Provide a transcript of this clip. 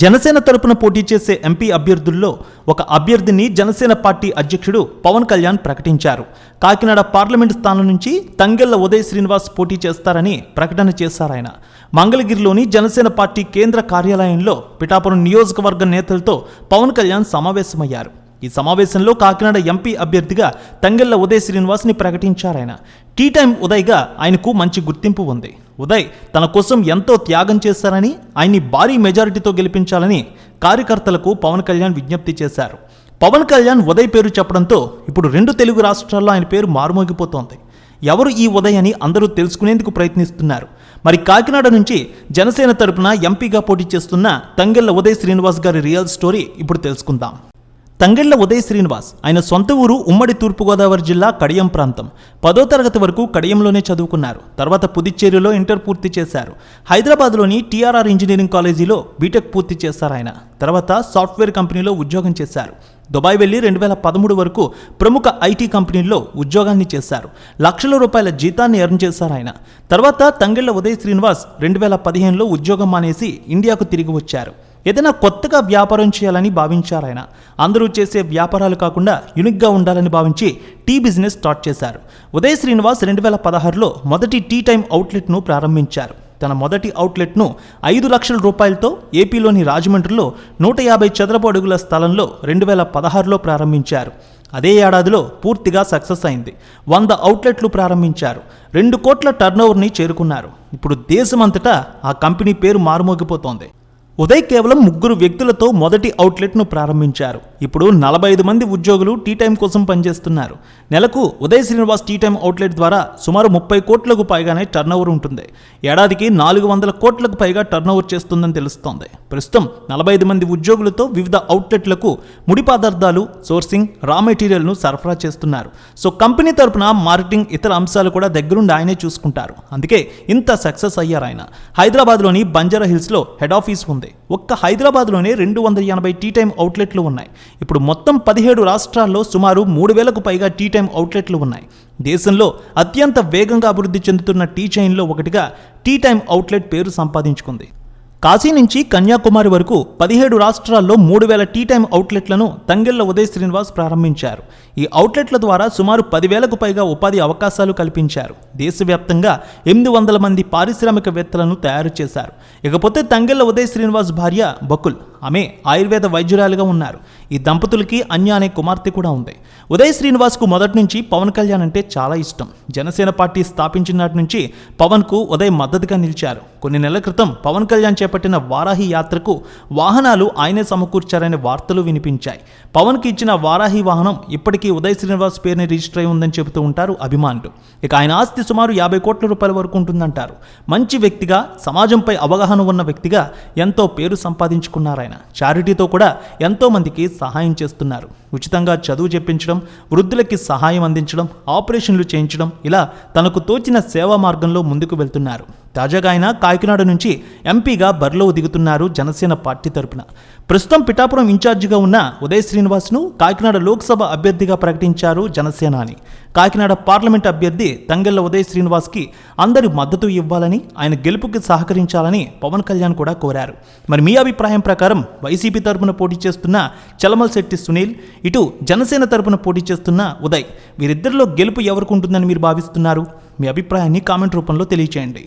జనసేన తరపున పోటీ చేసే ఎంపీ అభ్యర్థుల్లో ఒక అభ్యర్థిని జనసేన పార్టీ అధ్యక్షుడు పవన్ కళ్యాణ్ ప్రకటించారు. కాకినాడ పార్లమెంటు స్థానం నుంచి తంగెళ్ళ ఉదయ్ శ్రీనివాస్ పోటీ చేస్తారని ప్రకటన చేశారాయన మంగళగిరిలోని జనసేన పార్టీ కేంద్ర కార్యాలయంలో పిఠాపురం నియోజకవర్గ నేతలతో పవన్ కళ్యాణ్ సమావేశమయ్యారు. ఈ సమావేశంలో కాకినాడ ఎంపీ అభ్యర్థిగా తంగెళ్ళ ఉదయ్ శ్రీనివాస్ని ప్రకటించారాయన టీ టైం ఉదయ్గా ఆయనకు మంచి గుర్తింపు ఉంది. ఉదయ్ తన కోసం ఎంతో త్యాగం చేశారని ఆయన్ని భారీ మెజారిటీతో గెలిపించాలని కార్యకర్తలకు పవన్ కళ్యాణ్ విజ్ఞప్తి చేశారు. పవన్ కళ్యాణ్ ఉదయ్ పేరు చెప్పడంతో ఇప్పుడు రెండు తెలుగు రాష్ట్రాల్లో ఆయన పేరు మారుమోగిపోతోంది. ఎవరు ఈ ఉదయ్ అని అందరూ తెలుసుకునేందుకు ప్రయత్నిస్తున్నారు. మరి కాకినాడ నుంచి జనసేన తరపున ఎంపీగా పోటీ చేస్తున్న తంగెళ్ళ ఉదయ్ శ్రీనివాస్ గారి రియల్ స్టోరీ ఇప్పుడు తెలుసుకుందాం. తంగెళ్ళ ఉదయ శ్రీనివాస్. ఆయన సొంత ఊరు ఉమ్మడి తూర్పుగోదావరి జిల్లా కడియం ప్రాంతం. పదో తరగతి వరకు కడియంలోనే చదువుకున్నారు. తర్వాత పుదుచ్చేరిలో ఇంటర్ పూర్తి చేశారు. హైదరాబాద్లోని టీఆర్ఆర్ ఇంజనీరింగ్ కాలేజీలో బీటెక్ పూర్తి చేశారు ఆయన. తర్వాత సాఫ్ట్వేర్ కంపెనీలో ఉద్యోగం చేశారు. దుబాయ్ వెళ్ళి రెండు వేల పదమూడు వరకు ప్రముఖ ఐటీ కంపెనీల్లో ఉద్యోగాన్ని చేశారు. లక్షల రూపాయల జీతాన్ని ఎర్న్ చేశారు ఆయన. తర్వాత తంగెళ్ళ ఉదయ్ శ్రీనివాస్ రెండు వేల పదిహేనులో ఉద్యోగం మానేసి ఇండియాకు తిరిగి వచ్చారు. ఏదైనా కొత్తగా వ్యాపారం చేయాలని భావించారు ఆయన అందరూ చేసే వ్యాపారాలు కాకుండా యునిక్గా ఉండాలని భావించి టీ బిజినెస్ స్టార్ట్ చేశారు. ఉదయ్ శ్రీనివాస్ రెండు వేల పదహారులో మొదటి టీ టైం అవుట్లెట్ను ప్రారంభించారు. తన మొదటి అవుట్లెట్ను ఐదు లక్షల రూపాయలతో ఏపీలోని రాజమండ్రిలో నూట యాభై చదరపు అడుగుల స్థలంలో రెండు వేల పదహారులో ప్రారంభించారు. అదే ఏడాదిలో పూర్తిగా సక్సెస్ అయింది. వంద అవుట్లెట్లు ప్రారంభించారు. రెండు కోట్ల టర్నోవర్ని చేరుకున్నారు. ఇప్పుడు దేశమంతటా ఆ కంపెనీ పేరు మారుమోగిపోతోంది. ఉదయ్ కేవలం ముగ్గురు వ్యక్తులతో మొదటి అవుట్లెట్ను ప్రారంభించారు. ఇప్పుడు నలభై ఐదు మంది ఉద్యోగులు టీ టైం కోసం పనిచేస్తున్నారు. నెలకు Uday Srinivas Tea Time outlet ద్వారా సుమారు ముప్పై కోట్లకు పైగానే టర్నోవర్ ఉంటుంది. ఏడాదికి నాలుగు వందల కోట్లకు పైగా టర్నోవర్ చేస్తుందని తెలుస్తోంది. ప్రస్తుతం నలభై ఐదు మంది ఉద్యోగులతో వివిధ అవుట్లెట్లకు ముడి పదార్థాలు సోర్సింగ్ రా మెటీరియల్ను సరఫరా చేస్తున్నారు. సో కంపెనీ తరపున మార్కెటింగ్ ఇతర అంశాలు కూడా దగ్గరుండి ఆయనే చూసుకుంటారు. అందుకే ఇంత సక్సెస్ అయ్యారు ఆయన. హైదరాబాద్లోని బంజారా హిల్స్లో హెడ్ ఆఫీస్ ఉంది. ఒక్క హైదరాబాద్లోనే రెండు వందల ఎనభై టీ టైం అవుట్లెట్లు ఉన్నాయి. ఇప్పుడు మొత్తం పదిహేడు రాష్ట్రాల్లో సుమారు మూడు వేలకు పైగా టీ టైమ్ అవుట్లెట్లు ఉన్నాయి. దేశంలో అత్యంత వేగంగా అభివృద్ధి చెందుతున్న టీ చైన్లో ఒకటిగా టీ టైం అవుట్లెట్ పేరు సంపాదించుకుంది. కాశీ నుంచి కన్యాకుమారి వరకు పదిహేడు రాష్ట్రాల్లో మూడు వేల టీ టైం అవుట్లెట్లను తంగెళ్ళ ఉదయ్ శ్రీనివాస్ ప్రారంభించారు. ఈ అవుట్లెట్ల ద్వారా సుమారు పదివేలకు పైగా ఉపాధి అవకాశాలు కల్పించారు. దేశవ్యాప్తంగా ఎనిమిది వందల మంది పారిశ్రామికవేత్తలను తయారు చేశారు. ఇకపోతే తంగెళ్ళ ఉదయ్ శ్రీనివాస్ భార్య బకుల్ ఆమె ఆయుర్వేద వైద్యురాలుగా ఉన్నారు. ఈ దంపతులకి అన్య అనే కుమార్తె కూడా ఉంది. ఉదయ్ శ్రీనివాస్కు మొదటి నుంచి పవన్ కళ్యాణ్ అంటే చాలా ఇష్టం. జనసేన పార్టీ స్థాపించిన నాటి నుంచి పవన్కు ఉదయ్ మద్దతుగా నిలిచారు. కొన్ని నెలల క్రితం పవన్ కళ్యాణ్ చేపట్టిన వారాహి యాత్రకు వాహనాలు ఆయనే సమకూర్చారనే వార్తలు వినిపించాయి. పవన్కి ఇచ్చిన వారాహి వాహనం ఇప్పటికీ ఉదయ్ శ్రీనివాస్ పేరుని రిజిస్టర్ అయి ఉందని చెబుతూ ఉంటారు అభిమానులు. ఇక ఆయన ఆస్తి సుమారు యాభై కోట్ల రూపాయల వరకు ఉంటుందంటారు. మంచి వ్యక్తిగా సమాజంపై అవగాహన ఉన్న వ్యక్తిగా ఎంతో పేరు సంపాదించుకున్నారాయన. ఆయన చారిటీతో కూడా ఎంతోమందికి సహాయం చేస్తున్నారు. ఉచితంగా చదువు చెప్పించడం వృద్ధులకి సహాయం అందించడం ఆపరేషన్లు చేయించడం ఇలా తనకు తోచిన సేవా మార్గంలో ముందుకు వెళ్తున్నారు. తాజాగా ఆయన కాకినాడ నుంచి ఎంపీగా బరిలో దిగుతున్నారు జనసేన పార్టీ తరపున. ప్రస్తుతం పిఠాపురం ఇన్ఛార్జిగా ఉన్న ఉదయ్ శ్రీనివాస్ను కాకినాడ లోక్సభ అభ్యర్థిగా ప్రకటించారు జనసేన అని. కాకినాడ పార్లమెంట్ అభ్యర్థి తంగెళ్ళ ఉదయ్ శ్రీనివాస్కి అందరి మద్దతు ఇవ్వాలని ఆయన గెలుపుకి సహకరించాలని పవన్ కళ్యాణ్ కూడా కోరారు. మరి మీ అభిప్రాయం ప్రకారం వైసీపీ తరపున పోటీ చేస్తున్న చలమల్ శెట్టి సునీల్ ఇటు జనసేన తరపున పోటీ చేస్తున్న ఉదయ్ వీరిద్దరిలో గెలుపు ఎవరికి ఉంటుందని మీరు భావిస్తున్నారు? మీ అభిప్రాయాన్ని కామెంట్ రూపంలో తెలియచేయండి.